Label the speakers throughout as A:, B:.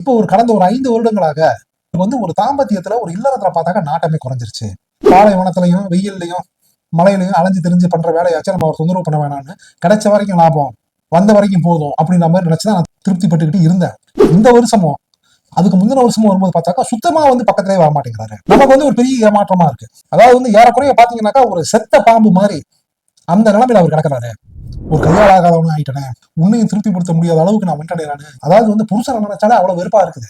A: இப்போ ஒரு கடந்த ஒரு ஐந்து வருடங்களாக வந்து ஒரு தாம்பத்தியத்துல ஒரு இல்லறத்துல பார்த்தாக்க நாட்டமே குறைஞ்சிருச்சு. பாலைவனத்திலையும் வெயில்லையும் மலையிலையும் அலைஞ்சு தெரிஞ்சு பண்ற வேலையாச்சும் நம்ம அவர் தொந்தரவு பண்ண வேணாம்னு கிடைச்ச வரைக்கும் லாபம் வந்த வரைக்கும் போதும் அப்படின்ற மாதிரி நினைச்சுதான் நான் திருப்தி பட்டுக்கிட்டு இருந்தேன். இந்த வருஷமும் அதுக்கு முந்தின வருஷமும் வரும்போது பார்த்தாக்கா சுத்தமா வந்து பக்கத்திலே வர மாட்டேங்கிறாரு. நமக்கு வந்து ஒரு பெரிய ஏமாற்றமா இருக்கு. அதாவது வந்து ஏறக்குறைய பாத்தீங்கன்னாக்கா ஒரு செத்த பாம்பு மாதிரி அந்த நிலைமையில அவர் கிடக்குறாரு. ஒரு கையால் ஆகாதவனு ஆயிட்டனே? உன்னையும் திருப்திப்படுத்த முடியாத அளவுக்கு நான் வெண்டடைறானு அதாவது வந்து புருஷனை நினைச்சாலே அவ்வளவு வெறுப்பா இருக்குது.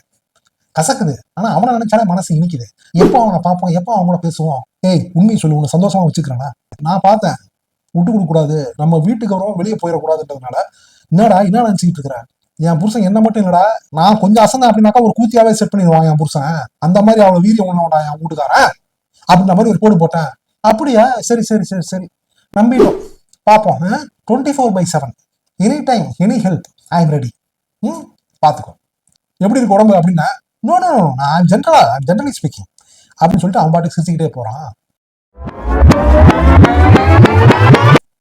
A: கசக்குது. ஆனா அவனை நினைச்சாலே மனசு இனிக்குது. எப்போ அவனை பார்ப்போம்? எப்போ அவங்கள பேசுவோம்? ஏய் உண்மையை சொல்லு. உன்னை சந்தோஷமா வச்சுக்கிறானா? நான் பார்த்தேன். விட்டு கொடுக்க கூடாது. நம்ம வீட்டுக்கு வரவும் வெளியே போயிடக்கூடாதுன்றதுனால என்னடா என்ன நினைச்சுக்கிட்டு இருக்கிறேன் என் புருஷன் என்ன மட்டும் இல்லடா. நான் கொஞ்சம் அசந்தேன் அப்படின்னாக்கா ஒரு கூத்தியாவே செட் பண்ணிடுவான் என் புருஷன். அந்த மாதிரி அவளை வீரியம் ஒண்ணோடா என் வீட்டுக்காரன். அப்படின்ற மாதிரி ஒரு கோடு போட்டேன். அப்படியா? சரி சரி சரி சரி. நம்பிட்டோம். பார்ப்போம் twenty four by seven any time any help I am ready ம் பார்த்துக்கோ எப்படி இருக்கு உடம்பு அப்படின்னா நோ நோ நோ நான் ஜென்ரலா ஜென்ரலி ஸ்பீக்கிங் அப்படின்னு சொல்லிட்டு அவன் பாட்டுக்கு சிரிச்சுக்கிட்டே போறான்.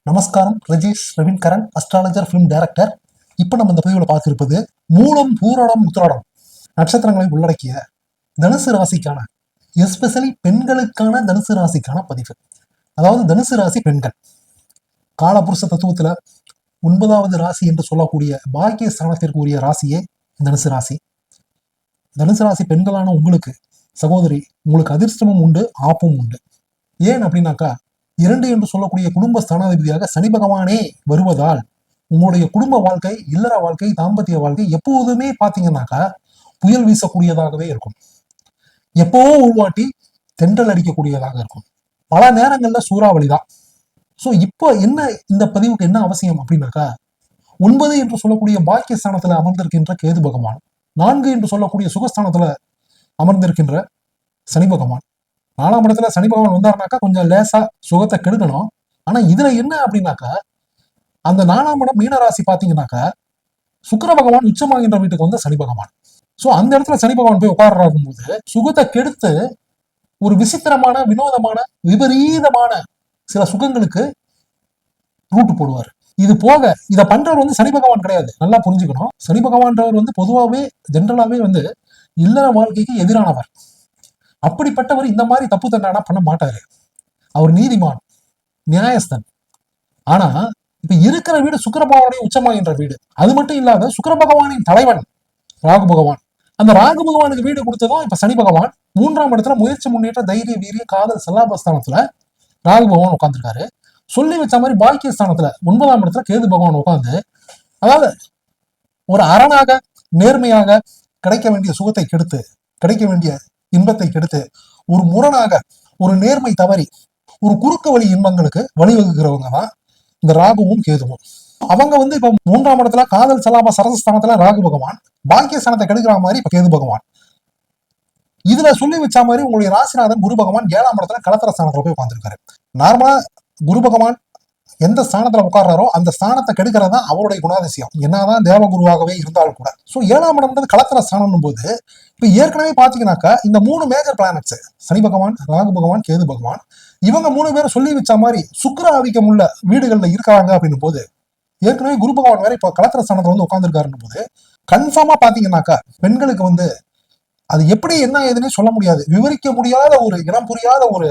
A: நமஸ்காரம் Rajesh Raveen Karan astrologer film director இப்போ நம்ம இந்த பதிவில் பார்த்திருப்பது மூலம் பூராடம் உத்திராடம். நட்சத்திரங்களை உள்ளடக்கிய தனுசு ராசிக்கான எஸ்பெஷலி பெண்களுக்கான தனுசு ராசிக்கான பதிவு. அதாவது தனுசு ராசி பெண்கள். காலபுருஷ தத்துவத்துல ஒன்பதாவது ராசி என்று சொல்லக்கூடிய பாக்கிய ஸ்தானத்திற்குரிய ராசியே தனுசு ராசி. தனுசு ராசி பெண்களான உங்களுக்கு சகோதரி உங்களுக்கு அதிர்ஷ்டமும் உண்டு ஆப்பும் உண்டு. ஏன் அப்படின்னாக்கா இரண்டு என்று சொல்லக்கூடிய குடும்ப ஸ்தானாதிபதியாக சனி பகவானே வருவதால் உங்களுடைய குடும்ப வாழ்க்கை இல்லற வாழ்க்கை தாம்பத்திய வாழ்க்கை எப்போதுமே பார்த்தீங்கன்னாக்கா புயல் வீசக்கூடியதாகவே இருக்கும். எப்போவோ ஒரு வாட்டி தென்றல் அடிக்கக்கூடியதாக இருக்கும். பல நேரங்கள்ல சூறாவளி தான் ஸோ இப்போ என்ன இந்த பதிவுக்கு என்ன அவசியம் அப்படின்னாக்கா ஒன்பது என்று சொல்லக்கூடிய பாக்கியஸ்தானத்தில் அமர்ந்திருக்கின்ற கேது பகவான் நான்கு என்று சொல்லக்கூடிய சுகஸ்தானத்துல அமர்ந்திருக்கின்ற சனி பகவான். நாலாம் இடத்துல சனி பகவான் வந்தாருனாக்கா கொஞ்சம் லேசா சுகத்தை கெடுக்கணும். ஆனா இதுல என்ன அப்படின்னாக்கா அந்த நாலாம் இடம் மீனராசி பாத்தீங்கன்னாக்கா சுக்கர பகவான் உச்சமாகின்ற வீட்டுக்கு வந்த சனி பகவான். சோ அந்த இடத்துல சனி பகவான் போய் உட்கார்றாகும் போது சுகத்தை கெடுத்து ஒரு விசித்திரமான வினோதமான விபரீதமான சில சுகங்களுக்கு ரூட்டு போடுவார். இது போக இதை பண்றவர் வந்து சனி பகவான் கிடையாது. நல்லா புரிஞ்சுக்கணும். சனி பகவான்றவர் வந்து பொதுவாகவே ஜென்ரலாவே வந்து இல்லற வாழ்க்கைக்கு எதிரானவர். அப்படிப்பட்டவர் இந்த மாதிரி தப்பு தண்டனா பண்ண மாட்டாரு. அவர் நீதிமான் நியாயஸ்தன். ஆனா இப்ப இருக்கிற வீடு சுக்கர பகவானுடைய உச்சமாகின்ற வீடு. அது மட்டும் இல்லாத சுக்கர பகவானின் தலைவன் ராகு பகவான். அந்த ராகு பகவானுக்கு வீடு கொடுத்ததும் இப்ப சனி பகவான். மூன்றாம் இடத்துல முயற்சி முன்னேற்ற தைரிய வீரிய காதல் செல்லாபஸ்தானத்துல ராகு பகவான் உட்கார்ந்துருக்காரு. சொல்லி வச்ச மாதிரி பாக்கிய ஸ்தானத்துல ஒன்பதாம் இடத்துல கேது பகவான் உட்காந்து அதாவது ஒரு அரணாக நேர்மையாக கிடைக்க வேண்டிய சுகத்தை கெடுத்து கிடைக்க வேண்டிய இன்பத்தை கெடுத்து ஒரு முரணாக ஒரு நேர்மை தவறி ஒரு குறுக்கு வழி இன்பங்களுக்கு வழிவகுக்கிறவங்க தான் இந்த ராகுவும் கேதுவும். அவங்க வந்து இப்ப மூன்றாம் இடத்துல காதல் சலாப சரசஸ்தானத்துல ராகு பகவான் பாக்கிய ஸ்தானத்தை கெடுக்கிற மாதிரி இப்ப கேது பகவான். இதுல சொல்லி வச்ச மாதிரி உங்களுடைய ராசிநாதன் குரு பகவான் ஏழாம் இடத்துல கலத்திர ஸ்தானத்துல போய் உட்காந்துருக்காரு நார்மலா குரு பகவான் எந்த ஸ்தானத்துல உட்கார்றாரோ அந்த ஸ்தானத்தை கெடுக்கிறது தான் அவருடைய குணாதிசயம். என்னதான் தேவகுருவாகவே இருந்தாலும் கூட. ஸோ ஏழாம் இடம்ன்றது கலத்திர ஸ்தானம் போது இப்போ ஏற்கனவே பாத்தீங்கன்னாக்கா இந்த மூணு மேஜர் பிளானட்ஸ் சனி பகவான் ராகு பகவான் கேது பகவான் இவங்க மூணு பேரும் சொல்லி வச்ச மாதிரி சுக்கர ஆதிக்கம் உள்ள வீடுகளில் இருக்கிறாங்க அப்படின்னும் போது ஏற்கனவே குரு பகவான் வேற இப்போ கலத்திர ஸ்தானத்தில் வந்து உட்காந்துருக்காருன்னு போது கன்ஃபார்மா பாத்தீங்கன்னாக்கா பெண்களுக்கு வந்து அது எப்படி என்ன ஏதுன்னே சொல்ல முடியாது. விவரிக்க முடியாத ஒரு இனம் புரியாத ஒரு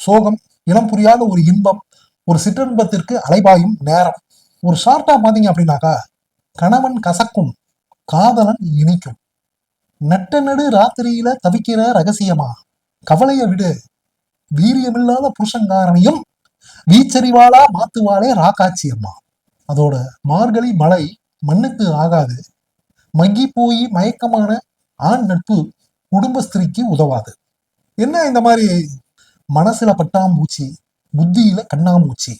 A: சோகம் இனம் புரியாத ஒரு இன்பம் ஒரு சிற்றின்பத்திற்கு அலைபாயும் நேரம். ஒரு ஷார்ட்டா பாத்தீங்க அப்படின்னாக்கா கணவன் கசக்கும் காதலன் இனிக்கும். நட்ட நடு ராத்திரியில தவிக்கிற ரகசியமா? கவலைய விடு. வீரியமில்லாத புருஷங்காரனையும் வீச்சரிவாளா மாத்துவாளே ராக்காச்சி அம்மா அதோட மார்கழி மலை மண்ணுக்கு ஆகாது. மங்கி போய் மயக்கமான ஆண் நட்பு குடும்ப ஸ்திரீக்கு உதவாது. என்ன இந்த மாதிரி மனசுல பட்டாம்பூச்சி புத்தியில கண்ணாமூச்சி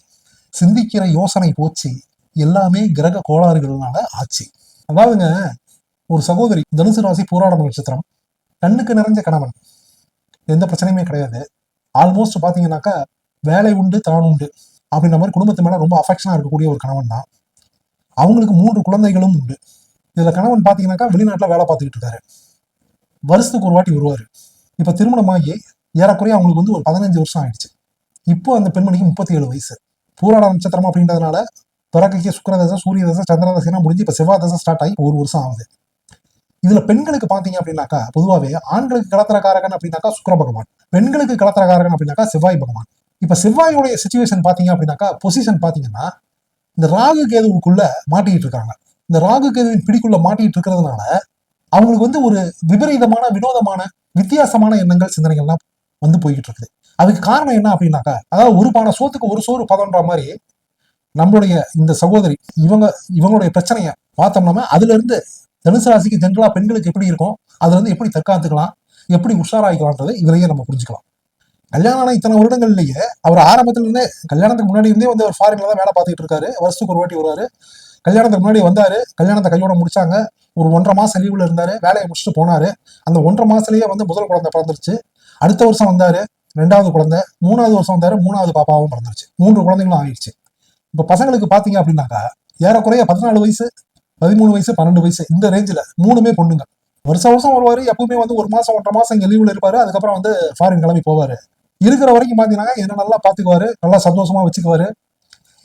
A: சிந்திக்கிற யோசனை போச்சு எல்லாமே கிரக கோளாறுகள்னால ஆச்சு. அதாவதுங்க ஒரு சகோதரி தனுசு ராசி போராட நட்சத்திரம் கண்ணுக்கு நிறைஞ்ச கணவன் எந்த பிரச்சனையுமே கிடையாது. ஆல்மோஸ்ட் பாத்தீங்கன்னாக்கா வேலை உண்டு தான் உண்டு அப்படின்ற மாதிரி குடும்பத்து மேல ரொம்ப அஃபெக்ஷனா இருக்கக்கூடிய ஒரு கணவன் தான். அவங்களுக்கு மூன்று குழந்தைகளும் உண்டு. இதுல கணவன் பாத்தீங்கன்னாக்கா வெளிநாட்டுல வேலை பார்த்துக்கிட்டு இருக்காரு. வருஷத்துக்கு ஒரு வாட்டி வருவார். இப்போ திருமணமாகி ஏறக்குறைய அவங்களுக்கு வந்து ஒரு பதினஞ்சு வருஷம் ஆயிடுச்சு. இப்போ அந்த பெண்மணிக்கு முப்பத்தி ஏழு வயசு. பூராட நட்சத்திரம் அப்படின்றதுனால பிறக்கைக்கு சுக்கரதசை சூரிய தசை சந்திர தசைனா முடிஞ்சு இப்போ செவ்வாய் தசை ஸ்டார்ட் ஆகி ஒரு வருஷம் ஆகுது. இதுல பெண்களுக்கு பாத்தீங்க அப்படின்னாக்கா பொதுவாகவே ஆண்களுக்கு கலத்திரக்காரகன் அப்படின்னாக்கா சுக்கிர பகவான். பெண்களுக்கு கலத்திரக்காரகன் அப்படின்னாக்கா செவ்வாய் பகவான். இப்ப செவ்வாயோடைய சுச்சுவேஷன் பாத்தீங்க அப்படின்னாக்கா பொசிஷன் பாத்தீங்கன்னா இந்த ராகு கேதுவுக்குள்ள மாட்டிக்கிட்டு இருக்காங்க. இந்த ராகு கேதுவின் பிடிக்குள்ள மாட்டிக்கிட்டு இருக்கிறதுனால அவங்களுக்கு வந்து ஒரு விபரீதமான வினோதமான வித்தியாசமான எண்ணங்கள் சிந்தனைகள்லாம் வந்து போய்கிட்டு இருக்குது அதுக்கு காரணம் என்ன அப்படின்னாக்கா அதாவது ஒரு பானை சோத்துக்கு ஒரு சோறு பதன்ற மாதிரி நம்மளுடைய இந்த சகோதரி இவங்க இவங்களுடைய பிரச்சனையை பார்த்தோம்னா அதுல இருந்து தனுசு ராசிக்கு ஜென்ரலா பெண்களுக்கு எப்படி இருக்கும் அதுல இருந்து எப்படி தற்காத்துக்கலாம் எப்படி உஷாராயிக்கலாம்ன்றது இதுலயே நம்ம புரிஞ்சுக்கலாம். கல்யாணம் ஆன இத்தனை வருடங்கள்லயே அவர் ஆரம்பத்துல இருந்தே கல்யாணத்துக்கு முன்னாடி இருந்தே வந்து அவர் ஃபாரின்ல தான் வேலை பார்த்துட்டு இருக்காரு வருஷத்துக்கு ஒரு வாட்டி வருவாரு. கல்யாணத்துக்கு முன்னாடி வந்தாரு. கல்யாணத்தை கையோட முடிச்சாங்க. ஒரு ஒன்றரை மாசம் லீவில் இருந்தாரு. வேலையை முடிச்சுட்டு போனாரு. அந்த ஒன்றரை மாசத்துலயே வந்து முதல் குழந்தை பிறந்துருச்சு. அடுத்த வருஷம் வந்தாரு. ரெண்டாவது குழந்தை. மூணாவது வருஷம் வந்தாரு. மூணாவது பாப்பாவும் பிறந்துருச்சு. மூன்று குழந்தைங்களும் ஆயிடுச்சு. இப்போ பசங்களுக்கு பாத்தீங்க அப்படின்னாக்கா ஏறக்குறைய பதினாலு வயசு பதிமூணு வயசு பன்னெண்டு வயசு இந்த ரேஞ்சில் மூணுமே பொண்ணுங்க. வருஷம் வருஷம் வருவார். எப்பவுமே வந்து ஒரு மாதம் ஒன்றரை மாதம் இங்கே லீவில் இருப்பார். அதுக்கப்புறம் வந்து ஃபாரின் கிளம்பி போவார். இருக்கிற வரைக்கும் பார்த்தீங்கன்னா என்ன நல்லா பார்த்துக்குவாரு நல்லா சந்தோஷமாக வச்சுக்குவாரு.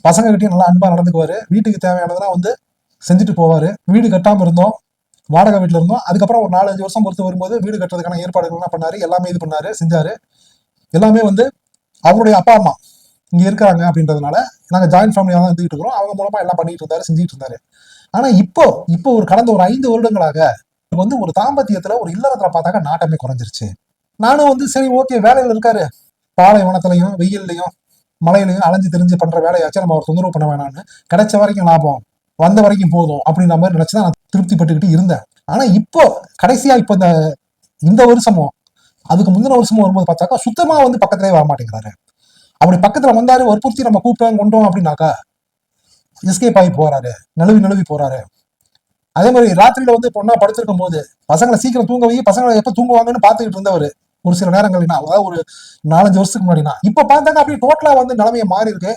A: பசங்க கிட்டயும் நல்லா அன்பா நடந்துக்குவாரு. வீட்டுக்கு தேவையானதெல்லாம் வந்து செஞ்சுட்டு போவாரு. வீடு கட்டாம இருந்தோம். வாடகை வீட்டுல இருந்தோம். அதுக்கப்புறம் ஒரு நாலஞ்சு வருஷம் பொறுத்து வரும்போது வீடு கட்டுறதுக்கான ஏற்பாடுகள்லாம் பண்ணாரு. எல்லாமே இது பண்ணாரு செஞ்சாரு. எல்லாமே வந்து அவருடைய அப்பா அம்மா இங்க இருக்கிறாங்க அப்படின்றதுனால நாங்க ஜாயின்ட் ஃபேமிலியா தான் இருந்துகிட்டு இருக்கிறோம். அவங்க மூலமா எல்லாம் பண்ணிட்டு இருந்தாரு செஞ்சுட்டு இருந்தாரு. ஆனா இப்போ இப்போ ஒரு கடந்த ஒரு ஐந்து வருடங்களாக வந்து ஒரு தாம்பத்தியத்துல ஒரு இல்லறத்துல பார்த்தாக்க நாட்டமே குறைஞ்சிருச்சு. நானும் வந்து சரி ஓகே வேலையில இருக்காரு. பாலைவனத்திலையும் வெயில்லையும் மலையிலையும் அலைஞ்சு தெரிஞ்சு பண்ற வேலையாச்சும் நம்ம அவர் தொந்தரவு பண்ண வேணாம்னு கிடைச்ச வரைக்கும் லாபம் வந்த வரைக்கும் போதும் அப்படின்ற மாதிரி நினைச்சுதான் நான் திருப்தி பட்டுக்கிட்டு இருந்தேன். ஆனா இப்போ கடைசியா இப்போ இந்த இந்த வருஷமும் அதுக்கு முந்தின வருஷமும் வரும்போது பார்த்தாக்கா சுத்தமா வந்து பக்கத்திலே வர மாட்டேங்கிறாரு. அப்படி பக்கத்துல வந்தாரு வற்புறுத்தி நம்ம கூப்பிட்டோம் கொண்டோம் அப்படின்னாக்கா எஸ்கேப் ஆகி போறாரு நழுவி நழுவி போறாரு. அதே மாதிரி ராத்திரியில வந்து பொண்ணா படுத்திருக்கும் போது பசங்களை சீக்கிரம் தூங்க வை பசங்களை எப்ப தூங்குவாங்கன்னு பாத்துக்கிட்டு இருந்தவர். ஒரு சில நேரங்கள்னா அதாவது ஒரு நாலஞ்சு வருஷத்துக்கு முன்னாடினா இப்ப பார்த்தாங்க அப்படியே டோட்டலா வந்து நிலைமையை மாறி இருக்கு.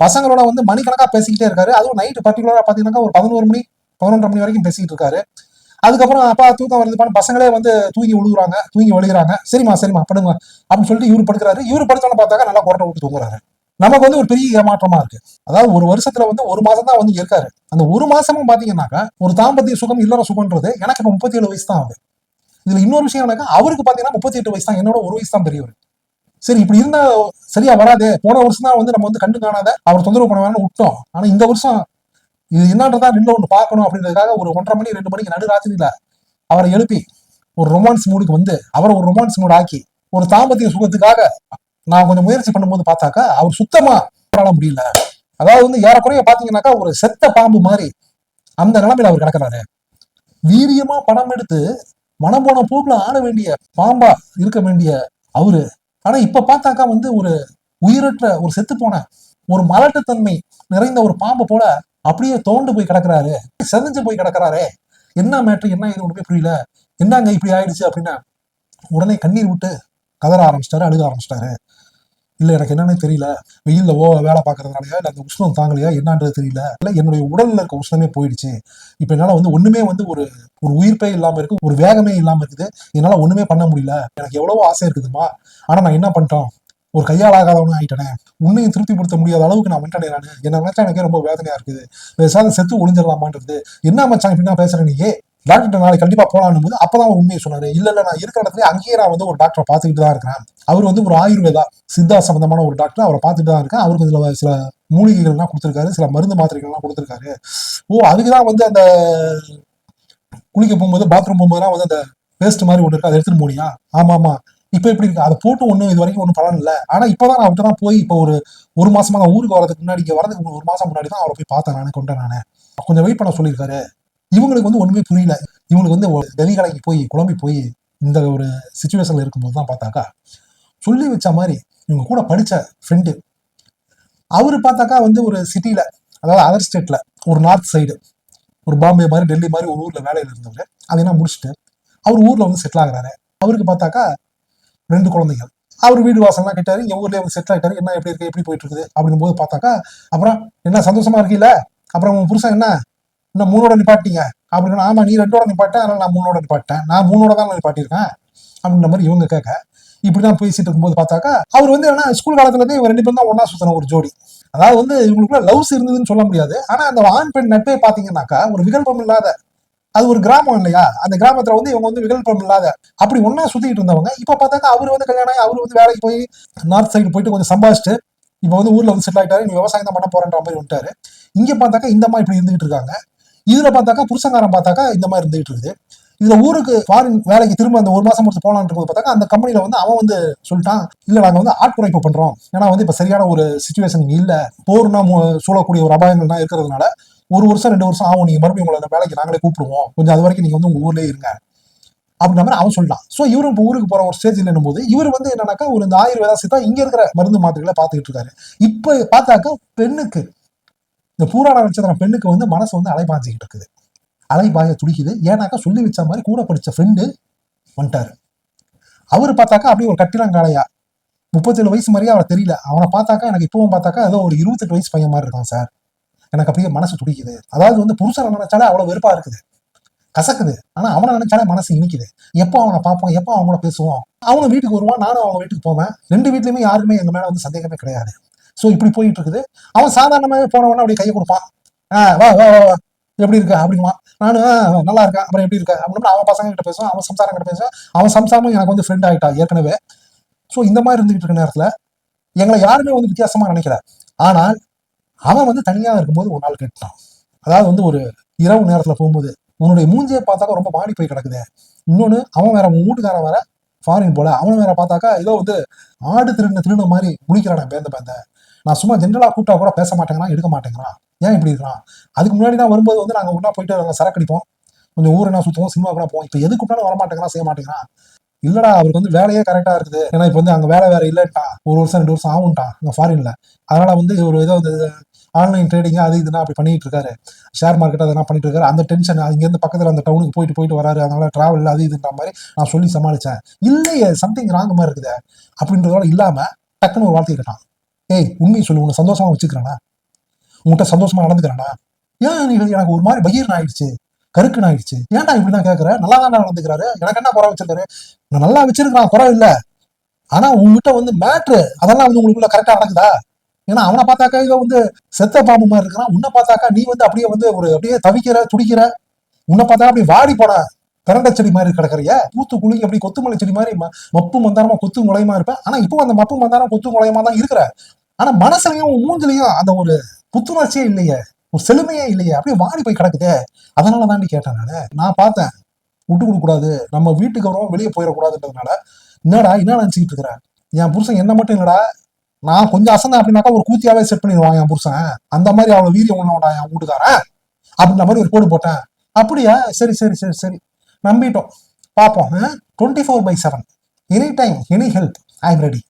A: பசங்களோட வந்து மணிக்கணக்கா பேசிக்கிட்டே இருக்காரு. அதுவும் நைட்டு பர்டிகுலரா பாத்தீங்கன்னா ஒரு பதினோரு மணி பதினொன்றரை மணி வரைக்கும் பேசிட்டு இருக்காரு. அதுக்கப்புறம் அப்பா தூக்கம் வருது பசங்களே வந்து தூங்கி விழுகுறாங்க தூங்கி வழிகிறாங்க. சரிம்மா சரிம்மா படுங்க அப்படின்னு சொல்லிட்டு இவரு படுக்கிறாரு. இவரு படுத்தோன்னு பார்த்தாக்க நல்லா கொரட்டை விட்டு தூங்குறாரு. நமக்கு வந்து ஒரு பெரிய ஏமாற்றமா இருக்கு. அதாவது ஒரு வருஷத்துல வந்து ஒரு மாசம் தான் வந்து இருக்காரு. அந்த ஒரு மாசமும் பாத்தீங்கன்னாக்கா ஒரு தாம்பத்திய சுகம் இல்லற சுகம்ன்றது எனக்கு இப்ப முப்பத்தி ஏழு வயசு தான் ஆகுது. இதுல இன்னொரு விஷயம் என்னக்கா அவருக்கு பாத்தீங்கன்னா முப்பத்தி எட்டு வயசு தான் என்னோட ஒரு வயசு தான் பெரியவர். சரி இப்படி இருந்தா சரியா வராதே. போன வருஷம் தான் வந்து நம்ம வந்து கண்டு காணாத அவர் தொந்தரவு பண்ண வேணும்னு விட்டோம். ஆனா இந்த வருஷம் இது என்னன்றதா நின்று ஒன்று பார்க்கணும் அப்படின்றதுக்காக ஒரு ஒன்றரை மணி ரெண்டு மணிக்கு நடுராத்திரியில அவரை எழுப்பி ஒரு ரொமான்ஸ் மூடுக்கு வந்து அவரை ஒரு ரொமான்ஸ் மூடு ஆக்கி ஒரு தாம்பத்திய சுகத்துக்காக நான் கொஞ்சம் முயற்சி பண்ணும்போது பார்த்தாக்கா அவர் சுத்தமா போராட முடியல. அதாவது வந்து ஏறக்குறைய பாத்தீங்கன்னாக்கா ஒரு செத்த பாம்பு மாதிரி அந்த நிலைமையில அவர் கிடக்குறாரு. வீரியமா படம் எடுத்து மனம் போன போக்குல ஆட வேண்டிய பாம்பா இருக்க வேண்டிய அவரு. ஆனா இப்ப பார்த்தாக்கா வந்து ஒரு உயிரற்ற ஒரு செத்து போன ஒரு மலட்டுத்தன்மை நிறைந்த ஒரு பாம்பை போல அப்படியே தோண்டு போய் கிடக்குறாரு. செதஞ்சு போய் கிடக்குறாரே. என்ன மேட்ரு என்ன இது ஒண்ணுமே புரியல. என்னங்க இப்படி ஆயிடுச்சு அப்படின்னா உடனே கண்ணீர் விட்டு கதற ஆரம்பிச்சிட்டாரு அழுக ஆரம்பிச்சிட்டாரு. இல்ல எனக்கு என்னன்னு தெரியல. வெயில்ல ஓ வேலை பார்க்கறதுனாலயா இல்ல அந்த உஷ்ணம் தாங்கலையா என்னன்றது தெரியல. இல்ல என்னுடைய உடல்ல இருக்க உஷ்ணமே போயிடுச்சு. இப்ப என்னால வந்து ஒண்ணுமே வந்து ஒரு ஒரு உயிர்ப்பே இல்லாம இருக்கு ஒரு வேகமே இல்லாம இருக்குது. என்னால ஒண்ணுமே பண்ண முடியல. எனக்கு எவ்வளவோ ஆசை இருக்குதுமா. ஆனா நான் என்ன பண்ணிட்டோம்? ஒரு கையால் ஆகாதவனு ஆயிட்டேனே. உன்னையும் திருப்திப்படுத்த முடியாத அளவுக்கு நான் வந்துட்டேனே நான். என்ன நினைச்சா எனக்கே ரொம்ப வேதனையா இருக்குது. பேசாத செத்து ஒளிஞ்சிடலாமான்றது. என்ன மச்சான் இப்படின்னா பேசுறேன் நீயே? டாக்டர் நாளைக்கு கண்டிப்பா போலான்னு போது அப்பதான் அவர் உண்மையை சொன்னாரு. இல்ல இல்ல நான் இருக்கிற இடத்துல அங்கேயே நான் வந்து ஒரு டாக்டரை பார்த்துக்கிட்டு தான் இருக்கிறேன். அவர் வந்து ஒரு ஆயுர்வேதா சித்தா சம்பந்தமான ஒரு டாக்டர் அவரை பார்த்துட்டு தான் இருக்கேன். அவருக்கு சில சில மூலிகைகள்லாம் கொடுத்துருக்காரு சில மருந்து மாத்திரைகள்லாம் கொடுத்துருக்காரு. ஓ அதுக்கு தான் வந்து அந்த குளிக்க போகும்போது பாத்ரூம் போகும்போதுலாம் வந்து அந்த வேஸ்ட் மாதிரி ஒன்று இருக்கு அதை எடுத்துட்டு போனியா? ஆமா ஆமா. இப்ப எப்படி இருக்கு? அதை போட்டு ஒன்றும் இது வரைக்கும் ஒன்றும் பலன் இல்லை. ஆனா இப்பதான் நான் அவர்கிட்ட தான் போய் இப்போ ஒரு ஒரு மாசமா நான் ஊருக்கு வரதுக்கு முன்னாடி இங்க வரதுக்கு ஒரு மாசம் முன்னாடி தான் அவரை போய் பார்த்தேன் நானே கொண்டேன் நானே. கொஞ்சம் வெயிட் பண்ண சொல்லியிருக்காரு. இவங்களுக்கு வந்து ஒண்ணுமே புரியல. இவங்களுக்கு வந்து கதிகலைக்கு போய் குழம்பி போய் இந்த ஒரு சுச்சுவேஷன்ல இருக்கும்போது தான் பார்த்தாக்கா சொல்லி வச்ச மாதிரி இவங்க கூட படிச்ச ஃப்ரெண்டு அவரு பார்த்தாக்கா வந்து ஒரு சிட்டியில் அதாவது அதர் ஸ்டேட்ல ஒரு நார்த் சைடு ஒரு பாம்பே மாதிரி டெல்லி மாதிரி ஒரு ஊர்ல வேலையில இருந்தவர். அதையெல்லாம் முடிச்சுட்டு அவர் ஊர்ல வந்து செட்டில் ஆகிறாரு. அவருக்கு பார்த்தாக்கா ரெண்டு குழந்தைகள். அவர் வீடு வாசல்லாம் கேட்டாரு என் ஊர்லயே வந்து செட்டில் ஆகிட்டாரு என்ன எப்படி இருக்கு? எப்படி போயிட்டு இருக்குது? அப்படின்னும் போது பார்த்தாக்கா அப்புறம் என்ன சந்தோஷமா இருக்கீல அப்புறம் உங்க புருஷன் என்ன? இன்னும் மூணோட நிப்பாட்டிங்க. அப்படின்னு ஆமா நீ ரெண்டோட நிப்பாட்டேன் அதனால நான் மூணோட நிப்பாட்டேன். நான் மூணோட தான் நிப்பாட்டியிருக்கேன் அப்படின்ற மாதிரி இவங்க கேட்க. இப்படிதான் பேசிட்டு இருக்கும்போது பார்த்தாக்கா அவர் வந்து என்ன ஸ்கூல் காலத்துலேருந்து இவங்க ரெண்டு பேரும் தான் ஒன்னா சுத்தின ஒரு ஜோடி. அதாவது வந்து இவங்களுக்குள்ள லவ்ஸ் இருந்ததுன்னு சொல்ல முடியாது. ஆனா அந்த ஆண் பெண் நட்பே பாத்தீங்கன்னாக்கா ஒரு விகல்பம் இல்லாத அது ஒரு கிராமம் இல்லையா? அந்த கிராமத்துல வந்து இவங்க வந்து விகல்பம் இல்லாத அப்படி ஒன்னா சுத்திட்டு இருந்தவங்க. இப்ப பார்த்தாக்கா அவர் வந்து கல்யாணம் ஆகி அவர் வந்து வேலைக்கு போய் நார்த் சைடு போயிட்டு கொஞ்சம் சம்பாதிச்சுட்டு இப்ப வந்து ஊர்ல வந்து செட்டில் ஆயிட்டாரு நீ விவசாயம் தான் பண்ண போறேன்ற மாதிரி வந்துட்டாரு. இங்க பார்த்தாக்கா இந்த மாதிரி இப்படி இருந்துகிட்டு இருக்காங்க. இதுல பார்த்தாக்கா புருஷங்காரன் பார்த்தாக்கா இந்த மாதிரி இருந்துகிட்டு இருக்குது. இதுல ஊருக்கு ஃபாரின் வேலைக்கு திரும்ப அந்த ஒரு மாசம் முடிச்சு போலான்னு பார்த்தாக்க பார்த்தாக்கா அந்த கம்பெனியில வந்து அவன் வந்து சொல்லிட்டான் இல்ல நாங்க வந்து ஆட்குறைப்பு பண்றோம். ஏன்னா வந்து இப்ப சரியான ஒரு சுச்சுவேஷன் இல்ல. போர்னா சூழக்கூடிய ஒரு அபாயங்கள்லாம் இருக்கிறதுனால ஒரு வருஷம் ரெண்டு வருஷம் ஆகும். நீங்க மறுபடியும் உங்களை அந்த வேலைக்கு நாங்களே கூப்பிடுவோம். கொஞ்சம் அது வரைக்கும் நீங்க வந்து உங்க ஊர்லயே இருங்க. அப்படின்ற மாதிரி அவன் சொல்லிட்டான். சோ இவரும் இப்போ ஊருக்கு போற ஒரு ஸ்டேஜ் என்னும் போது இவர் வந்து என்னன்னாக்கா ஒரு இந்த ஆயுர்வேதா சித்தா இங்க இருக்கிற மருந்து மாத்திரைகளை பார்த்துக்கிட்டு இருக்காரு. இப்ப பார்த்தாக்கா பெண்ணுக்கு இந்த பூராட நட்சத்திரம் பெண்ணுக்கு வந்து மனசு வந்து அலைபாஞ்சிக்கிட்டு இருக்குது. அலைபாய துடிக்குது. ஏன்னாக்கா சொல்லி வச்ச மாதிரி கூட படித்த ஃப்ரெண்டு வந்துட்டாரு. அவர் பார்த்தாக்கா அப்படியே ஒரு கட்டிடங்காலையா முப்பத்தேழு வயசு மாதிரியே அவரை தெரியல. அவனை பார்த்தாக்கா எனக்கு இப்பவும் பார்த்தாக்கா ஏதோ ஒரு இருபத்தெட்டு வயசு பையன் மாதிரி இருக்கான் சார். எனக்கு அப்படியே மனசு துடிக்குது. அதாவது வந்து புருஷனை நினைச்சாலே அவ்வளோ வெறுப்பா இருக்குது. கசக்குது. ஆனால் அவனை நினைச்சாலே மனசு இனிக்குது. எப்போ அவனை பார்ப்போம்? எப்போ அவங்கள கூட பேசுவோம்? அவனும் வீட்டுக்கு வருவான். நானும் அவங்க வீட்டுக்கு போவேன். ரெண்டு வீட்லையுமே யாருமே எங்கள் மேலே வந்து சந்தேகமே கிடையாது. ஸோ இப்படி போயிட்டு இருக்குது அவன் சாதாரணமாக போனவன அப்படியே கையை கொடுப்பான். ஆ வா வா வா, எப்படி இருக்க? அப்படிமா நானும் "ஆ, நல்லா இருக்கேன். அப்புறம் எப்படி இருக்க? அப்படின்னு அவன் பசங்க கிட்ட பேசுவான் அவன் சம்சாரம் கிட்ட பேசுவான். அவன் சம்சாரமும் எனக்கு வந்து ஃப்ரெண்ட் ஆகிட்டா ஏற்கனவே. ஸோ இந்த மாதிரி இருந்துகிட்டு இருக்க நேரத்தில் எங்களை யாருமே வந்து வித்தியாசமாக நினைக்கல. ஆனால் அவன் வந்து தனியாக இருக்கும்போது ஒரு நாள் கேட்டான். அதாவது வந்து ஒரு இரவு நேரத்தில் போகும்போது உன்னுடைய மூஞ்சியை பார்த்தாக்கா ரொம்ப மாடி போய் கிடக்குது. இன்னொன்று அவன் வேற உன் வீட்டுக்காரன் வேற ஃபாரின் போல. அவன் வேற பார்த்தாக்கா ஏதோ வந்து ஆடு திருடின திருடின மாதிரி முடிக்கிறான் பேந்த பேந்த. நான் சும்மா ஜென்ரலாக கூப்பிட்டா கூட பேச மாட்டேங்கிறான் எடுக்க மாட்டேங்கிறான். ஏன் இப்படி இருக்கிறான் அதுக்கு முன்னாடி தான் வரும்போது வந்து நாங்கள் ஒன்றா போயிட்டு நாங்க சரக்கு அடிப்போம். கொஞ்சம் ஊரை என்ன சுற்றுவோம் சினிமா கூட போவோம். இப்போ எது கூப்பிட்டாலும் வர மாட்டேங்கிறான் செய்ய மாட்டேங்கிறான். இல்லடா அவருக்கு வந்து வேலையே கரெக்டாக இருக்குது. ஏன்னா இப்போ வந்து அங்கே வேலை வேற இல்லைட்டா ஒரு வருஷம் ரெண்டு வருஷம் ஆகும்ட்டா அங்கே ஃபாரின்ல அதனால வந்து ஒரு ஏதோ வந்து ஆன்லைன் ட்ரேடிங் அது இதுனா அப்படி பண்ணிட்டு இருக்காரு. ஷேர் மார்க்கெட் அதெல்லாம் பண்ணிட்டு இருக்காரு. அந்த டென்ஷன் இங்கேருந்து பக்கத்தில் அந்த டவுனுக்கு போயிட்டு போயிட்டு வராரு. அதனால டிராவல் அது இதுன்ற மாதிரி நான் சொல்லி சமாளித்தேன் இல்லையே சம்திங் ராங் மாதிரி இருக்குது. அப்படின்றதோட இல்லாமல் டக்குன்னு ஒரு வார்த்தை கேட்டான் ஏய் உண்மையை சொல்லு உன்னை சந்தோஷமா வச்சுக்கிறானா? உங்கள்கிட்ட சந்தோஷமா நடந்துக்கிறானா? ஏன் நீ எனக்கு ஒரு மாதிரி பகீர்னு ஆயிடுச்சு கருக்குன்னு ஆயிடுச்சு? ஏன்டா இப்படிதான் கேட்குற நல்லா தான் நடந்துக்கிறாரு. எனக்கு என்ன குறை வச்சிருக்காரு? நான் நல்லா வச்சிருக்கிறான் குறை இல்லை. ஆனா உங்ககிட்ட வந்து மேட்ரு அதெல்லாம் வந்து உங்களுக்குள்ள கரெக்டா நடக்குதா? ஏன்னா அவனை பார்த்தாக்கா இதை வந்து செத்த பாம்பு மாதிரி இருக்கிறான். உன்னை பார்த்தாக்கா நீ வந்து அப்படியே வந்து ஒரு அப்படியே தவிக்கிற துடிக்கிற. உன்னை பார்த்தா அப்படியே வாடி போன பிரண்ட செடி மாதிரி கிடக்குறிய? பூத்து குலுங்கி அப்படி கொத்துமல்லி செடி மாதிரி மப்பு மந்தாரமா கொத்து முளையமா இருப்பேன் ஆனா இப்போ அந்த மப்பு மந்தாரம் கொத்து முளையமா தான் இருக்கிற. ஆனா மனசுலயும் உன் மூஞ்சிலையும் அந்த ஒரு புத்துணர்ச்சியே இல்லையே. ஒரு செழுமையே இல்லையே. அப்படியே வாடி போய் கிடக்குதே. அதனால தாண்டி கேட்டேன் நான். நான் பார்த்தேன். விட்டு கொடுக்க கூடாது. நம்ம வீட்டுக்கு வரவும் வெளியே போயிடக்கூடாதுன்றதுனால என்னடா என்ன நினச்சிக்கிட்டு இருக்கிறேன் என் புருஷன் என்ன மட்டும் இல்லடா. நான் கொஞ்சம் அசந்தேன் அப்படின்னாக்கா ஒரு கூத்தியாவே செட் பண்ணிடுவான் என் புருஷன். அந்த மாதிரி அவ்வளோ வீரியம் உள்ளவன்டா என் வீட்டுக்காரன். அப்படின்ற மாதிரி ஒரு கோடு போட்டேன். அப்படியா? சரி சரி சரி சரி. நம்பிட்டோம். பார்ப்போம் twenty four by seven any time any help I am ready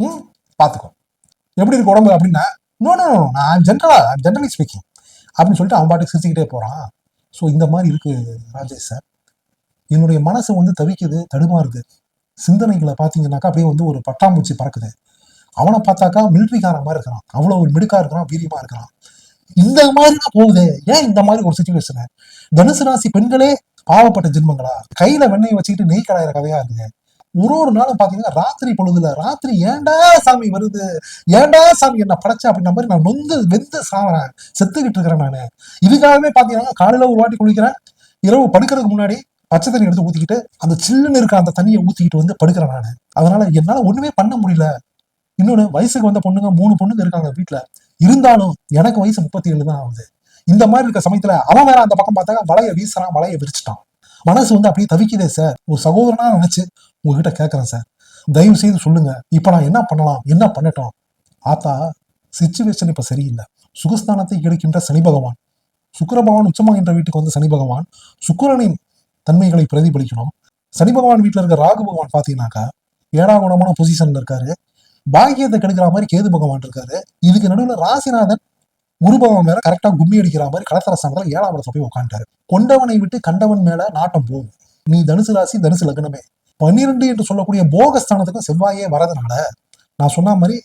A: ம் பார்த்துக்கோ எப்படி இருக்கு உடம்பு அப்படின்னா நோ நோ நான் ஜென்ரலா ஜென்ரலி ஸ்பீக்கிங் அப்படின்னு சொல்லிட்டு அவன் பாட்டுக்கு சிரிச்சுக்கிட்டே போகிறான் ஸோ இந்த மாதிரி இருக்கு ராஜேஷ் சார் என்னுடைய மனசு வந்து தவிக்குது தடுமாறுது சிந்தனைகளை பார்த்தீங்கன்னாக்கா அப்படியே வந்து ஒரு பட்டாம்பூச்சி பறக்குது. அவனை பார்த்தாக்கா மிலிட்ரிக்காரன் மாதிரி இருக்கிறான். அவ்வளோ ஒரு மிடுக்காக இருக்கிறான் வீரியமாக இருக்கிறான். இந்த மாதிரி தான் போகுது. ஏன் இந்த மாதிரி ஒரு சுச்சுவேஷன் தனுசு ராசி பெண்களே பாவப்பட்ட ஜென்மங்களா? கையில வெண்ணெய் வச்சுக்கிட்டு நெய் கடாயிற கதையா இருக்கு. ஒரு ஒரு நாளும் பாத்தீங்கன்னா ராத்திரி பொழுதுல ராத்திரி ஏன்டா சாமி வருது? ஏன்டா சாமி என்ன படைச்ச அப்படின்ற மாதிரி நான் நொந்து வெந்து சாவறேன். செத்துக்கிட்டு இருக்கிறேன் நான். இதுக்காகவே பாத்தீங்கன்னா காலையில ஒரு வாட்டி குளிக்கிறேன். இரவு படுக்கிறதுக்கு முன்னாடி பச்சை தண்ணி எடுத்து ஊத்திக்கிட்டு அந்த சில்லுன்னு இருக்க அந்த தண்ணியை ஊத்திக்கிட்டு வந்து படுக்கிறேன் நான். அதனால என்னால ஒண்ணுமே பண்ண முடியல. இன்னொன்னு வயசுக்கு வந்த பொண்ணுங்க மூணு பொண்ணுங்க இருக்காங்க வீட்டுல இருந்தாலும் எனக்கு வயசு முப்பத்தி ஏழு தான் ஆகுது. இந்த மாதிரி இருக்க சமயத்துல அவன் வேற அந்த பக்கம் பார்த்தாக்கா வலைய வீசுறான் வலைய விரிச்சிட்டான். மனசு வந்து அப்படியே தவிக்குதே சார் ஒரு சகோதரனா நினைச்சு உங்ககிட்ட கேட்கறேன் சார் தயவு செய்து சொல்லுங்க. இப்ப நான் என்ன பண்ணலாம்? என்ன பண்ணட்டும்? ஆத்தா சிச்சுவேஷன் இப்ப சரியில்லை. சுகஸ்தானத்தை கிடைக்கின்ற சனி பகவான். சுக்கர பகவான் உச்சமாகின்ற வீட்டுக்கு வந்து சனி பகவான். சுக்கரனின் தன்மைகளை பிரதிபலிக்கணும். சனி பகவான் வீட்டில் இருக்க ராகு பகவான் பார்த்தீங்கன்னாக்கா ஏழாம் குணமான பொசிஷன்ல இருக்காரு. பாக்கியத்தை கெடுக்கிற மாதிரி கேது பகவான் இருக்காரு. இதுக்கு நடுவில் ராசிநாதன் குரு மேல கரெக்டா கும்மி அடிக்கிற மாதிரி கடத்தரசனத்துல ஏழாம் இடத்துல போய் உட்காந்துட்டாரு கொண்டவனை விட்டு கண்டவன் மேல நாட்டம் போகும். நீ தனுசு ராசி தனுசு லக்னமே. பன்னிரெண்டு என்று சொல்லக்கூடிய போகஸ்தானத்துக்கும் செவ்வாயே வரதுனால நான் சொன்ன மாதிரி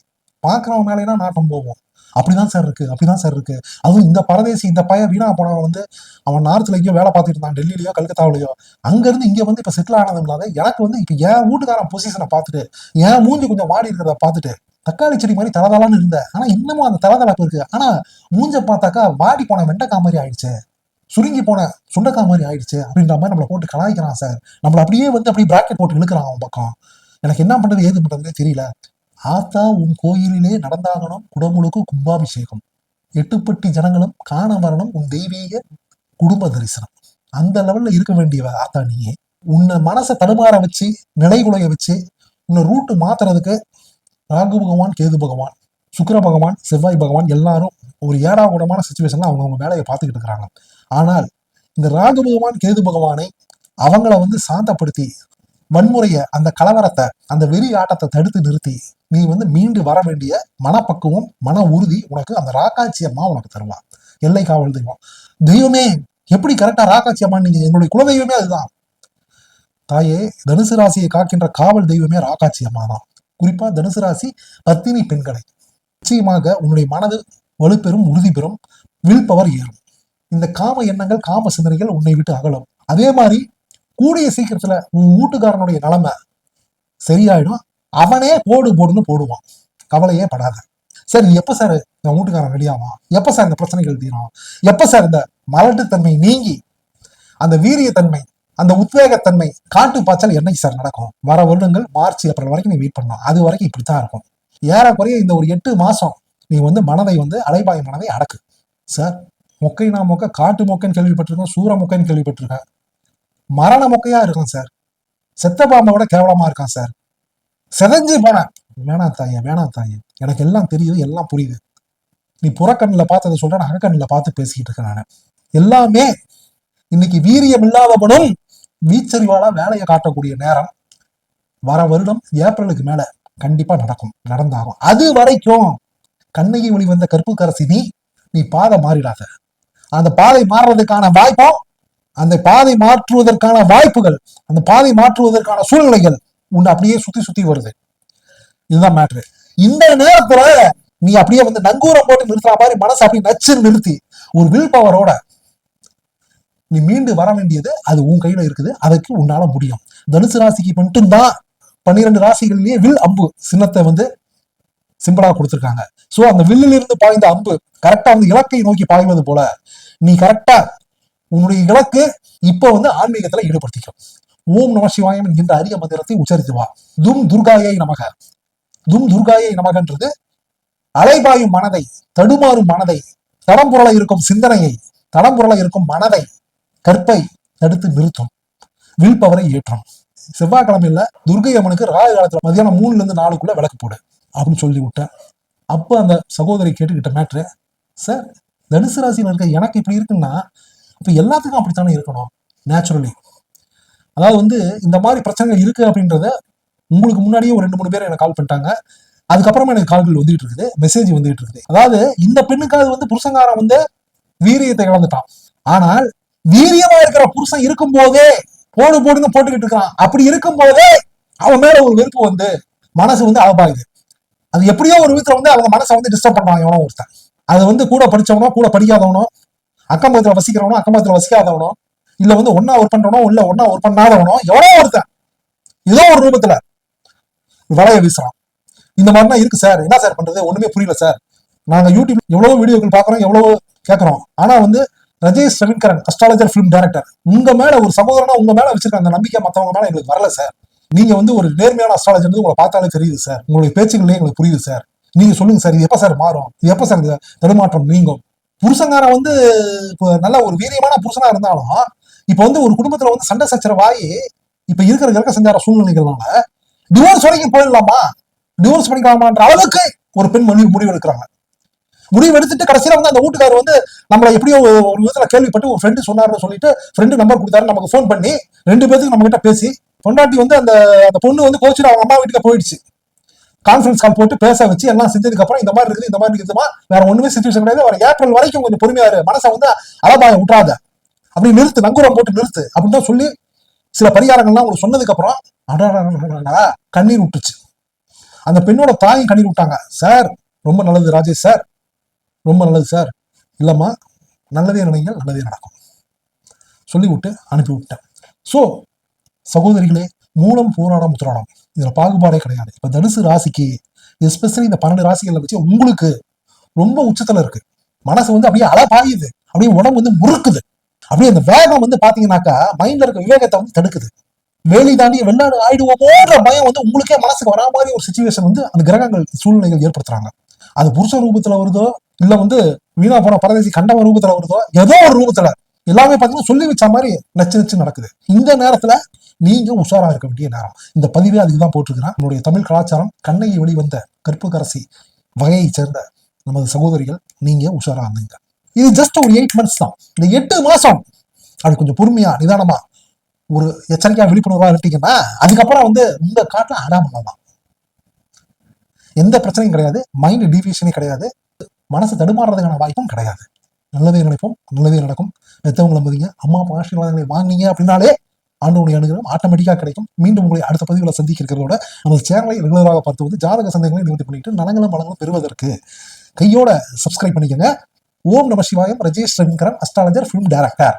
A: பாக்குறவன் மேலேனா நாட்டம் போவோம் அப்படிதான் சார் இருக்கு அப்படிதான் சார் இருக்கு. அதுவும் இந்த பரதேசி இந்த பையன் வீணா போனவன் வந்து அவன் நார்த்ல எங்கேயோ வேலை பார்த்துட்டு இருந்தான் டெல்லியிலயோ கல்கத்தாவிலயோ. அங்க இருந்து இங்க வந்து இப்ப செட்டில் ஆனதும் இல்லாத எனக்கு வந்து இப்ப என் வீட்டுக்காரன் பொசிஷனை பார்த்துட்டு என் மூஞ்சி கொஞ்சம் வாடி இருக்கிறத பார்த்துட்டு தக்காளி செடி மாதிரி தலதலான்னு இருந்த ஆனா இன்னமும் அந்த தலதலப்பு இருக்கு. ஆனா மூஞ்ச பார்த்தாக்கா வாடி போன வெண்டக்கா மாதிரி ஆயிடுச்சு. சுருங்கி போன சுண்டக்கா மாதிரி ஆயிடுச்சு அப்படின்ற மாதிரி நம்மளை போட்டு கலாய்க்கிறான் சார் நம்மள அப்படியே வந்து அப்படியே பிராக்கெட் போட்டு இழுக்கிறான் அவன் பக்கம். எனக்கு என்ன பண்றது ஏது பண்றதுனே தெரியல. ஆத்தா உன் கோயிலிலே நடந்தாகணும் குடமுழுக்கு கும்பாபிஷேகம். எட்டுப்பட்டி ஜனங்களும் காண வரணும் உன் தெய்வீக குடும்ப தரிசனம். அந்த லெவல்ல இருக்க வேண்டியவ ஆத்தா நீ உன்னை மனசை தடுமாற வச்சு நிலைகுலைய வச்சு உன்னை ரூட்டு மாத்துறதுக்கு ராகு பகவான் கேது பகவான் சுக்கர பகவான் செவ்வாய் பகவான் எல்லாரும் ஒரு ஏடாகூடமான சுச்சுவேஷன்ல அவங்கவுங்க வேலையை பார்த்துக்கிட்டு இருக்கிறாங்க. ஆனால் இந்த ராகு பகவான் கேது பகவானை அவங்கள வந்து சாந்தப்படுத்தி வன்முறைய அந்த கலவரத்தை அந்த வெறி ஆட்டத்தை தடுத்து நிறுத்தி நீ வந்து மீண்டு வர வேண்டிய மனப்பக்குவம் மன உறுதி உனக்கு அந்த ராக்காட்சி அம்மா உனக்கு தருவா எல்லை காவல் தெய்வம். தெய்வமே எப்படி கரெக்டா ராக்காட்சி அம்மா நீங்க எங்களுடைய குலதெய்வமே அதுதான். தாயே தனுசு ராசியை காக்கின்ற காவல் தெய்வமே ராக்காட்சி அம்மா தான் குறிப்பா தனுசு ராசி பத்தினி பெண்களை. நிச்சயமாக உன்னுடைய மனது வலுப்பெறும் உறுதி பெறும் வில் பவர் ஏறும். இந்த காம எண்ணங்கள் காம சிந்தனைகள் உன்னை விட்டு அகலும். அதே மாதிரி கூடிய சீக்கிரத்துல உன் வீட்டுக்காரனுடைய நிலைமை சரியாயிடும். அவனே போடு போடுன்னு போடுவான். கவலையே படாத. சார் எப்ப சார் என் வீட்டுக்காரன் ரெடியாவான் எப்ப சார் இந்த பிரச்சனைகள் தீரும்? எப்ப சார் இந்த மலட்டுத்தன்மை நீங்கி அந்த வீரியத்தன்மை அந்த உத்வேகத்தன்மை காட்டு பாய்ச்சல் என்னைக்கு சார் நடக்கும்? வர வருடங்கள் மார்ச் ஏப்ரல் வரைக்கும் நீ வெயிட் பண்ணணும். அது வரைக்கும் இப்படித்தான் இருக்கும். ஏறக்குறைய இந்த ஒரு எட்டு மாசம் நீ வந்து மனதை வந்து அலைபாய மனதை அடக்கு. சார் மொக்கை நான் மொக்க காட்டு மொக்கைன்னு கேள்விப்பட்டிருக்கேன் சூற மொக்கைன்னு கேள்விப்பட்டிருக்கேன். மரண மொக்கையா இருக்கும் சார் செத்த பாம்பை விட கேவலமா இருக்கான் சார் செதஞ்சு போன. வேணாம் தாயே வேணாம் தாயே. எனக்கு எல்லாம் தெரியுது எல்லாம் புரியுது. நீ புறக்கண்ணில் பார்த்ததை சொல்ற நான் அகக்கண்ணில் பார்த்து பேசிக்கிட்டு இருக்கேன் நான். எல்லாமே இன்னைக்கு வீரியம் இல்லாதவனும் வீச்சறிவாளா வேலையை காட்டக்கூடிய நேரம். வர வருடம் ஏப்ரலுக்கு மேல கண்டிப்பா நடக்கும் நடந்தாகும். அது வரைக்கும் கண்ணகி வெளிவந்த கற்புக்கரசி நீ நீ பாதை மாறிடாத. அந்த பாதை மாறுறதுக்கான வாய்ப்பும் அந்த பாதை மாற்றுவதற்கான வாய்ப்புகள் அந்த பாதை மாற்றுவதற்கான சூழ்நிலைகள் உன்னை அப்படியே சுத்தி சுத்தி வருது. இதுதான் மேட்ரு இந்த நேரத்துல நீ அப்படியே வந்து நங்கூரம் போட்டு நிறுத்துற மாதிரி மனசை அப்படியே நச்சு நிறுத்தி ஒரு வில் பவரோட நீ மீண்டு வர வேண்டியது அது உன் கையில இருக்குது. அதுக்கு உன்னால முடியும். தனுசு ராசிக்கு மட்டும்தான் பன்னிரெண்டு ராசிகள்லயே வில் அம்பு சின்னத்தை வந்து சிம்பிளா கொடுத்திருக்காங்க. சோ அந்த வில்லிலிருந்து பாய்ந்த அம்பு கரெக்டா வந்து இலக்கை நோக்கி பாய்வது போல நீ கரெக்டா உன்னுடைய இலக்கு இப்ப வந்து ஆன்மீகத்துல ஈடுபடுத்திக்கும் ஓம் நம சிவாயம் என்கின்ற அரிய மந்திரத்தை உச்சரித்து வா. தும் துர்காயை நமக. தும் துர்காயை நமகன்றது அலைபாயும் மனதை தடுமாறும் மனதை தடம்புரள இருக்கும் சிந்தனையை தடம்புரள இருக்கும் மனதை கற்பை தடுத்து நிறுத்தும். வில்பவரை ஏற்றும். செவ்வாய்க்கிழமையில துர்கை அம்மனுக்கு ராகு காலத்துல மதியானம் மூணுல இருந்து நாலுக்குள்ள விளக்கு போடு அப்படின்னு சொல்லி விட்டேன் அப்போ அந்த சகோதரி கேட்டுக்கிட்ட மேட்ரு சார் தனுசு ராசியில் இருக்க எனக்கு இப்படி இருக்குன்னா இப்போ எல்லாத்துக்கும் அப்படித்தானே இருக்கணும்? நேச்சுரலி அதாவது வந்து இந்த மாதிரி பிரச்சனைகள் இருக்கு அப்படின்றத உங்களுக்கு முன்னாடியே ஒரு ரெண்டு மூணு பேர் எனக்கு கால் பண்ணிட்டாங்க. அதுக்கப்புறமா எனக்கு கால்கள் வந்துட்டு இருக்குது. மெசேஜ் வந்துட்டு இருக்குது. அதாவது இந்த பெண்ணுக்காவது வந்து புருஷங்காரன் வந்து வீரியத்தை கலந்துட்டான் ஆனால் வீரியமா இருக்கிற புருஷன் இருக்கும் போதே போடு போடுன்னு போட்டுக்கிட்டு இருக்கான் அப்படி இருக்கும் போதே அவன் மேல ஒரு வெறுப்பு வந்து மனசு வந்து அழப்பாயுது அது எப்படியோ ஒரு விதத்துல வந்து அவங்க மனசை வந்து டிஸ்டர்ப் பண்ணுவாங்க. எவனோ ஒருத்தன். அது வந்து கூட படிச்சவனோ கூட படிக்காதவனோ அக்கம் பக்கத்துல வசிக்கிறவனோ அக்கம் பக்கத்துல வசிக்காதவனோ இல்ல வந்து ஒன்னா ஒர்க் பண்றவனோ இல்ல ஒன்னா ஒர்க் பண்ணாதவனோ எவனோ ஒருத்தன். ஏதோ ஒரு ரூபத்துல வலைய வீசுறான். இந்த மாதிரிலாம் இருக்கு சார் என்ன சார் பண்றது? ஒண்ணுமே புரியல சார் நாங்க யூடியூப் எவ்வளவு வீடியோக்கள் பாக்குறோம் எவ்வளவு கேட்கறோம் ஆனா வந்து Rajesh Ravikaran astrologer film director உங்க மேல ஒரு சகோதரனா உங்க மேல வச்சிருக்க அந்த நம்பிக்கை மத்தவங்க மேல எங்களுக்கு வரல சார் நீங்க வந்து ஒரு நேர்மையான அஸ்ட்ராலஜர் உங்களை பார்த்தாலே தெரியுது சார் உங்களுடைய பேச்சுகளே எங்களுக்கு புரியுது சார் நீங்க சொல்லுங்க சார் இது எப்ப சார் மாறும்? இது எப்ப சார் இந்த தடுமாற்றம் நீங்கும்? புருஷங்காரன் வந்து இப்போ நல்ல ஒரு வீரியமான புருஷனா இருந்தாலும் இப்ப வந்து ஒரு குடும்பத்துல வந்து சண்டை சச்சரவாயி இப்ப இருக்கிற இறக்க சஞ்சார சூழ்நிலைகள்னால டிவோர்ஸ் வரைக்கும் போயிடலாமா? டிவோர்ஸ் பண்ணிக்கலாமான்ற அளவுக்கு ஒரு பெண் முடிவு முடிவு எடுக்கிறாங்க முடிவு எடுத்துட்டு கடைசியில வந்து அந்த வீட்டுக்காரர் வந்து நம்மளை எப்படியோ ஒரு ஒரு விதத்துல கேள்விப்பட்டு ஒரு ஃப்ரெண்டு சொன்னாருன்னு சொல்லிட்டு ஃப்ரெண்டு நம்பர் கொடுத்தாரு நமக்கு ஃபோன் பண்ணி ரெண்டு பேருக்கு நம்ம கிட்ட பேசி பொண்டாட்டி வந்து அந்த அந்த பொண்ணு வந்து கோச்சிட்டு அவங்க அம்மா வீட்டுக்கு போயிடுச்சு. கான்ஃபரன்ஸ் கால் போட்டு பேச வச்சு எல்லாம் செஞ்சதுக்கு அப்புறம் இந்த மாதிரி இருக்குது இந்த மாதிரி இருக்குதுமா வேற ஒண்ணுமே சுச்சுவேஷன் கிடையாது. வர ஏப்ரல் வரைக்கும் கொஞ்சம் பொறுமையா இரு மனசை வந்து அலபாயம் விட்டுறாத. அப்படி நிறுத்து நங்கூரம் போட்டு நிறுத்து அப்படின்னு தான் சொல்லி சில பரிகாரங்கள்லாம் உங்களுக்கு சொன்னதுக்கு அப்புறம் கண்ணீர் விட்டுச்சு அந்த பெண்ணோட தாயும் கண்ணீர் விட்டாங்க சார் ரொம்ப நல்லது ராஜேஷ் சார் ரொம்ப நல்லது சார் இல்லம்மா நல்லதே நினைங்கள் நல்லதே நடக்கும் சொல்லிவிட்டு அனுப்பி விட்டேன் ஸோ சகோதரிகளே மூலம் போராடம் உத்திராடம் இதுல பாகுபாடே கிடையாது. இப்ப தனுசு ராசிக்கு எஸ்பெஷலி இந்த பன்னெண்டு ராசிகளை வச்சு உங்களுக்கு ரொம்ப உச்சத்துல இருக்கு. மனசு வந்து அப்படியே அழப்பாயுது. அப்படியே உடம்பு வந்து முறுக்குது. அப்படியே அந்த வேகம் வந்து பாத்தீங்கன்னாக்கா மைண்ட்ல இருக்க விவேகத்தை வந்து தடுக்குது. வேலி தாண்டி வெளிநாடு ஆயிடுவோமோன்ற பயம் வந்து உங்களுக்கே மனசுக்கு வரா மாதிரி ஒரு சுச்சுவேஷன் வந்து அந்த கிரகங்கள் சூழ்நிலைகள் ஏற்படுத்துறாங்க. அது புருஷ ரூபத்துல வருதோ இல்ல வந்து வீணா போன பரதேசி கண்டவ ரூபத்துல வருதோ ஏதோ ஒரு ரூபத்துல. எல்லாமே பாத்தீங்கன்னா சொல்லி வச்ச மாதிரி நச்சு நச்சு நடக்குது. இந்த நேரத்துல நீங்க உஷாரா இருக்க வேண்டிய நேரம். இந்த பதிவே அதுக்கு தான் போட்டிருக்கிறேன். நம்மளுடைய தமிழ் கலாச்சாரம் கண்ணையை வெளிவந்த கற்புக்கரசி வகையை சேர்ந்த நமது சகோதரிகள் நீங்க உஷாரா இருந்தீங்க. இது ஜஸ்ட் ஒரு எயிட் மந்த்ஸ் தான். இந்த எட்டு மாசம் அது கொஞ்சம் பொறுமையா நிதானமா ஒரு எச்சரிக்கையா விழிப்புணர்வா இருந்தீங்கன்னா அதுக்கப்புறம் வந்து இந்த காட்டுல அடாமலாம் தான். எந்த பிரச்சனையும் கிடையாது. மைண்ட் டிவியேஷனே கிடையாது. மனசு தடுமாறுறதுக்கான வாய்ப்பும் கிடையாது. நல்லதே நினைப்போம். நல்லதே நடக்கும். பெற்றவங்களை மதிங்க அம்மா அப்பா ஆசீர்வாதங்களை வாங்கினீங்க அப்படின்னாலே ஆண்டவனுடைய அனுகிரகம் ஆட்டோமேட்டிக்காக கிடைக்கும். மீண்டும் உங்களை அடுத்த பதிவுகளை சந்திக்கிறதோட நமது சேனலை ரெகுலராக பார்த்து வந்து ஜாதக சந்தேகங்களை நிவர்த்தி பண்ணிட்டு நலங்களும் பலங்களும் பெறுவதற்கு கையோட சப்ஸ்கிரைப் பண்ணிக்கோங்க. ஓம் நம Sivayam. Rajesh Ravingaran astrologer film director